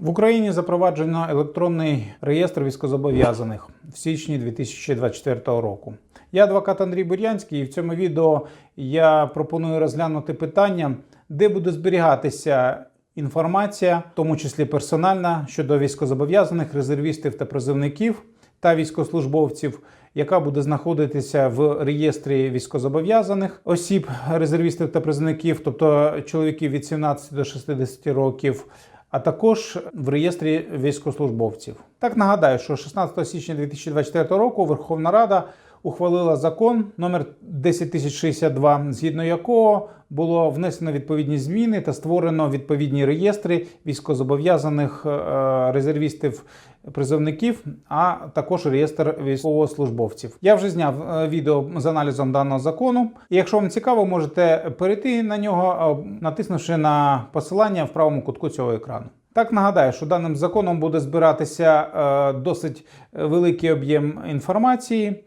В Україні запроваджено електронний реєстр військозобов'язаних в січні 2024 року. Я адвокат Андрій Бурянський, і в цьому відео я пропоную розглянути питання, де буде зберігатися інформація, в тому числі персональна, щодо військозобов'язаних, резервістів та призовників та військовослужбовців, яка буде знаходитися в реєстрі військозобов'язаних осіб, резервістів та призовників, тобто чоловіків від 17 до 60 років. А також в реєстрі військовослужбовців. Так нагадаю, що 16 січня 2024 року Верховна Рада ухвалила закон номер 10062, згідно якого було внесено відповідні зміни та створено відповідні реєстри військовозобов'язаних е, резервістів призовників, а також реєстр військовослужбовців. Я вже зняв е, відео з аналізом даного закону. Якщо вам цікаво, можете перейти на нього, е, натиснувши на посилання в правому кутку цього екрану. Так нагадаю, що даним законом буде збиратися е, досить великий об'єм інформації е,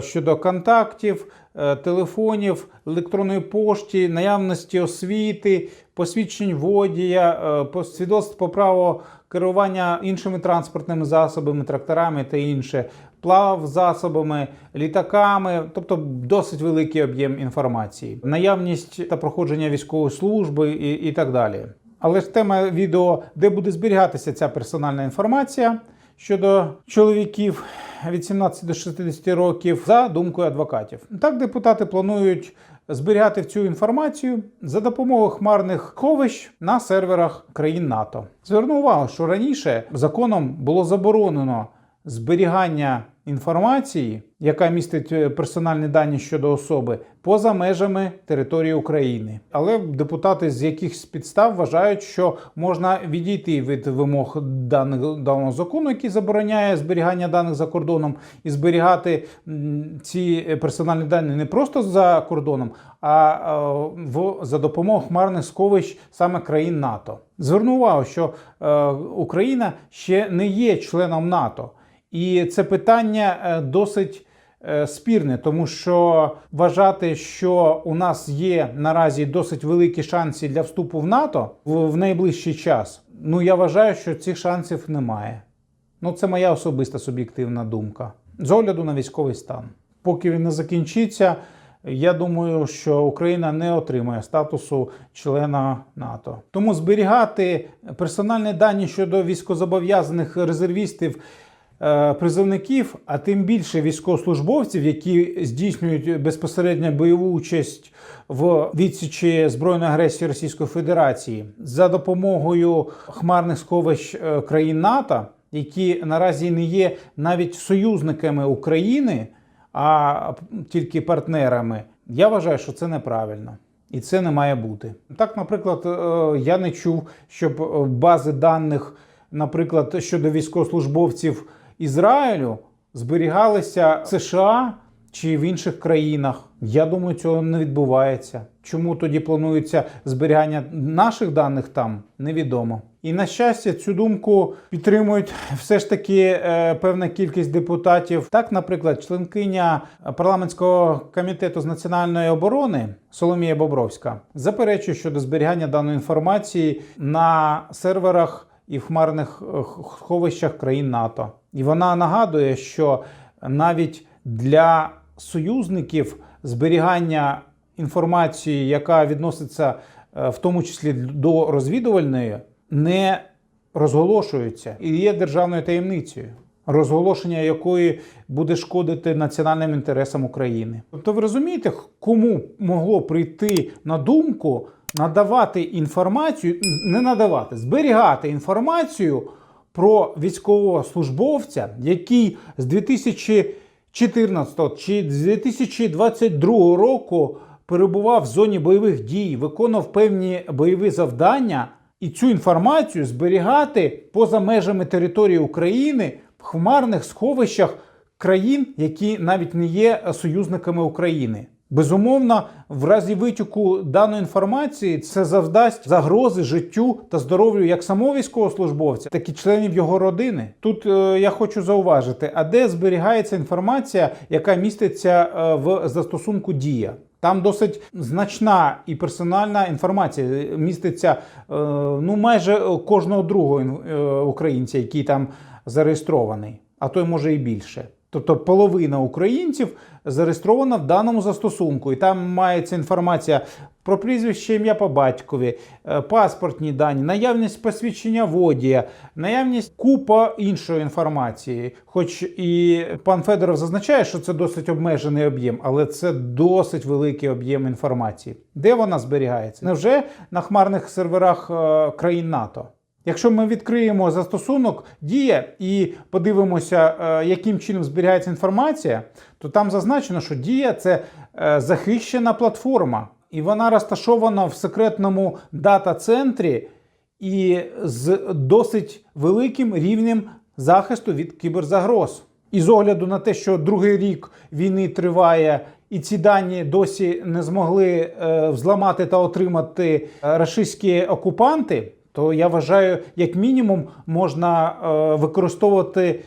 щодо контактів, е, телефонів, електронної пошти, наявності освіти, посвідчень водія, е, посвідоцтв по право керування іншими транспортними засобами, тракторами та інше, плав засобами, літаками, тобто досить великий об'єм інформації, наявність та проходження військової служби і, і так далі. Але ж тема відео, де буде зберігатися ця персональна інформація щодо чоловіків від 17 до 60 років, за думкою адвокатів. Так, депутати планують зберігати цю інформацію за допомогою хмарних ховищ на серверах країн НАТО. Зверну увагу, що раніше законом було заборонено зберігання інформації, яка містить е, персональні дані щодо особи, поза межами території України. Але депутати з якихось підстав вважають, що можна відійти від вимог даних даного закону, який забороняє зберігання даних за кордоном, і зберігати ці персональні дані не просто за кордоном, а е, в за допомогою хмарних сховищ саме країн НАТО. Зверну увагу, що е, Україна ще не є членом НАТО. І це питання е, досить е, спірне, тому що вважати, що у нас є наразі досить великі шанси для вступу в НАТО в, найближчий час. Ну я вважаю, що цих шансів немає. Ну, це моя особиста суб'єктивна думка з огляду на військовий стан. Поки він не закінчиться, я думаю, що Україна не отримає статусу члена НАТО. Тому зберігати персональні дані щодо військозобов'язаних резервістів. Е, Призовників, а тим більше військовослужбовців, які здійснюють безпосередньо бойову участь в відсічі збройної агресії Російської Федерації за допомогою хмарних сховищ е, країн НАТО, які наразі не є навіть союзниками України, а тільки партнерами. Я вважаю, що це неправильно. І це не має бути. Так, наприклад, е, я не чув, щоб бази даних, наприклад, щодо військовослужбовців Ізраїлю зберігалися США чи в інших країнах. Я думаю, цього не відбувається. Чому тоді планується зберігання наших даних там, невідомо. І на щастя, цю думку підтримують все ж таки е, певна кількість депутатів. Так, наприклад, членкиня парламентського комітету з національної оборони Соломія Бобровська заперечує щодо зберігання даної інформації на серверах і в хмарних е, сховищах країн НАТО. І вона нагадує, що навіть для союзників зберігання інформації, яка відноситься е, в тому числі до розвідувальної, не розголошується і є державною таємницею, розголошення якої буде шкодити національним інтересам України. Тобто, ви розумієте, кому могло прийти на думку надавати інформацію, не надавати, зберігати інформацію про військового службовця, який з 2014 чи з 2022 року перебував в зоні бойових дій, виконував певні бойові завдання, і цю інформацію зберігати поза межами території України в хмарних сховищах країн, які навіть не є союзниками України. Безумовно, в разі витоку даної інформації це завдасть загрози життю та здоров'ю як самого військовослужбовця, так і членів його родини. Тут е, я хочу зауважити, а де зберігається інформація, яка міститься е, в застосунку Дія? Там досить значна і персональна інформація міститься е, ну майже кожного другого е, українця, який там зареєстрований, а то й може і більше. Тобто половина українців зареєстрована в даному застосунку, і там мається інформація про прізвище, ім'я по батькові, е, паспортні дані, наявність посвідчення водія, наявність купа іншої інформації. Хоч і пан Федоров зазначає, що це досить обмежений об'єм, але це досить великий об'єм інформації. Де вона зберігається? Невже на хмарних серверах е, країн НАТО? Якщо ми відкриємо застосунок Дія і подивимося, е, яким чином зберігається інформація, то там зазначено, що Дія це е, захищена платформа, і вона розташована в секретному дата-центрі і з досить великим рівнем захисту від кіберзагроз. І з огляду на те, що другий рік війни триває, і ці дані досі не змогли е, взламати та отримати рашистські окупанти, то я вважаю, як мінімум можна е, використовувати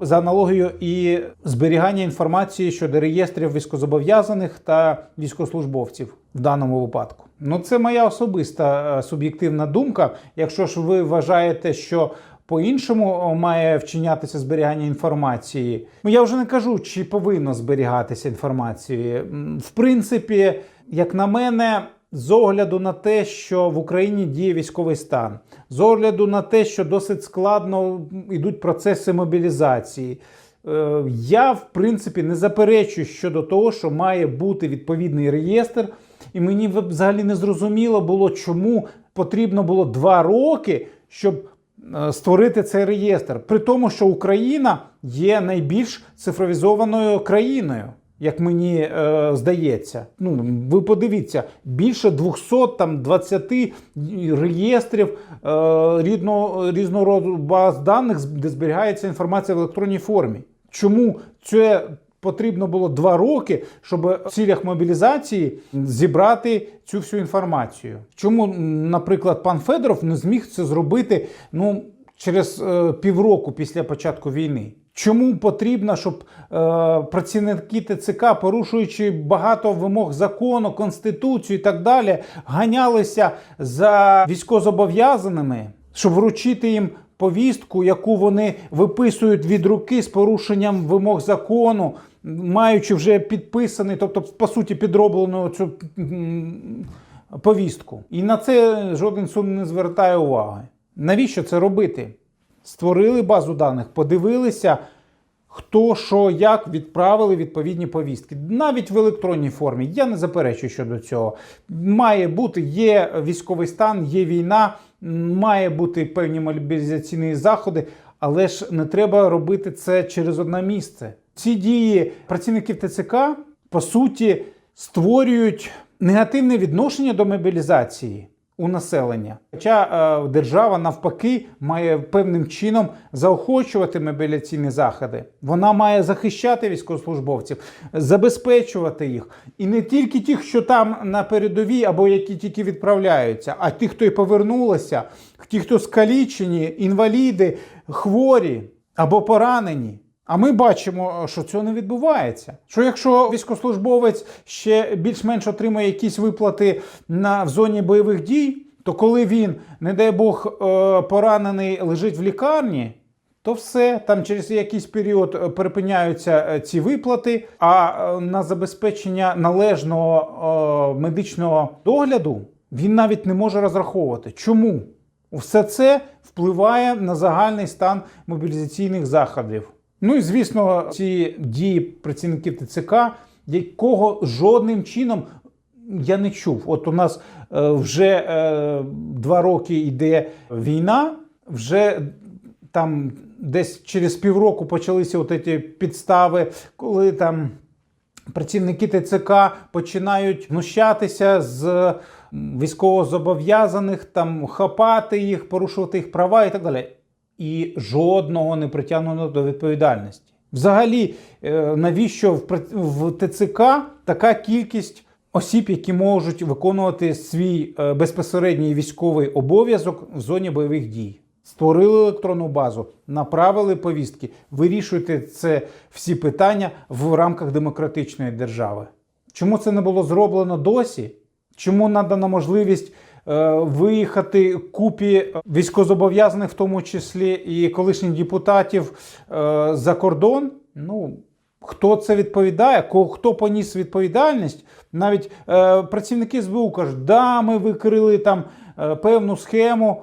за аналогією і зберігання інформації щодо реєстрів військозобов'язаних та військовослужбовців в даному випадку. Ну, це моя особиста е, суб'єктивна думка. Якщо ж ви вважаєте, що по-іншому має вчинятися зберігання інформації. Ну я вже не кажу, чи повинно зберігатися інформація. В принципі, як на мене, з огляду на те, що в Україні діє військовий стан, з огляду на те, що досить складно йдуть процеси мобілізації. е, Я, в принципі, не заперечую щодо того, що має бути відповідний реєстр, і мені взагалі не зрозуміло було, чому потрібно було два роки, щоб е, створити цей реєстр. При тому, що Україна є найбільш цифровізованою країною. Як мені е, здається, ну ви подивіться, більше 220 реєстрів е, рідного різного роду баз даних, де зберігається інформація в електронній формі. Чому це потрібно було два роки, щоб в цілях мобілізації зібрати цю всю інформацію? Чому, наприклад, пан Федоров не зміг це зробити ну, через е, півроку після початку війни? Чому потрібно, щоб е, працівники ТЦК, порушуючи багато вимог закону, конституцію і так далі, ганялися за військовозобов'язаними, щоб вручити їм повістку, яку вони виписують від руки з порушенням вимог закону, маючи вже підписаний, тобто, по суті, підроблену цю повістку. І на це жоден суд не звертає уваги. Навіщо це робити? Створили базу даних, подивилися, хто що як відправили відповідні повістки. Навіть в електронній формі. Я не заперечую щодо цього. Має бути, є військовий стан, є війна, має бути певні мобілізаційні заходи, але ж не треба робити це через одне місце. Ці дії працівників ТЦК по суті створюють негативне відношення до мобілізації у населення. Хоча е, держава навпаки має певним чином заохочувати мобіляційні заходи. Вона має захищати військовослужбовців, забезпечувати їх. І не тільки тих, що там на передовій або які тільки відправляються, а тих, хто і повернулися, ті, хто скалічені, інваліди, хворі або поранені. А ми бачимо, що цього не відбувається. Що якщо військовослужбовець ще більш-менш отримує якісь виплати на в зоні бойових дій, то коли він, не дай Бог, е, поранений лежить в лікарні, то все там через якийсь період е, припиняються е, ці виплати. А на забезпечення належного медичного догляду він навіть не може розраховувати. Чому? Все це впливає на загальний стан мобілізаційних заходів. Ну і звісно, ці дії працівників ТЦК, якого жодним чином я не чув. От у нас е, вже е, два роки йде війна, вже там десь через півроку почалися от ці підстави, коли там працівники ТЦК починають знущатися з військовозобов'язаних, там хапати їх, порушувати їх права і так далі. І жодного не притягнено до відповідальності. Взагалі, е, навіщо в ТЦК така кількість осіб, які можуть виконувати свій е, безпосередній військовий обов'язок в зоні бойових дій? Створили електронну базу, направили повістки, вирішуйте це всі питання в рамках демократичної держави. Чому це не було зроблено досі? Чому надана можливість виїхати купі військовозобов'язаних, в тому числі і колишніх депутатів е, за кордон? Ну, хто це відповідає, хто поніс відповідальність? Навіть е, працівники СБУ кажуть, да, ми викрили там е, певну схему,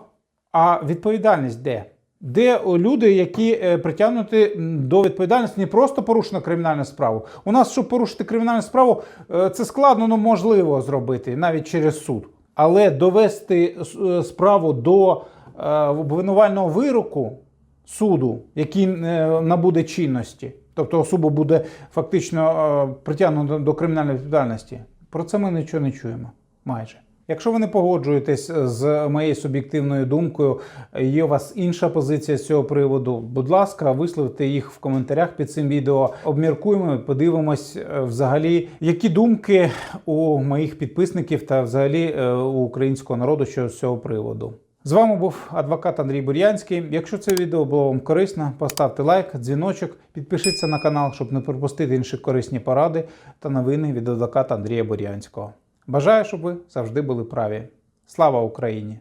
а відповідальність де? Де люди, які е, притягнуті до відповідальності, не просто порушено кримінальну справу. У нас, щоб порушити кримінальну справу, е, це складно, але можливо зробити навіть через суд. Але довести е, справу до е, обвинувального вироку суду, який е, набуде чинності, тобто особа буде фактично притягнуто до кримінальної відповідальності. Про це ми нічого не чуємо. Майже. Якщо ви не погоджуєтесь з моєю суб'єктивною думкою, є у вас інша позиція з цього приводу, будь ласка, висловите їх в коментарях під цим відео. Обміркуємо, подивимось е, взагалі, які думки у моїх підписників та взагалі е, у українського народу щодо цього приводу. З вами був адвокат Андрій Бур'янський. Якщо це відео було вам корисно, поставте лайк, дзвіночок, підпишіться на канал, щоб не пропустити інші корисні поради та новини від адвоката Андрія Бур'янського. Бажаю, щоб ви завжди були праві. Слава Україні!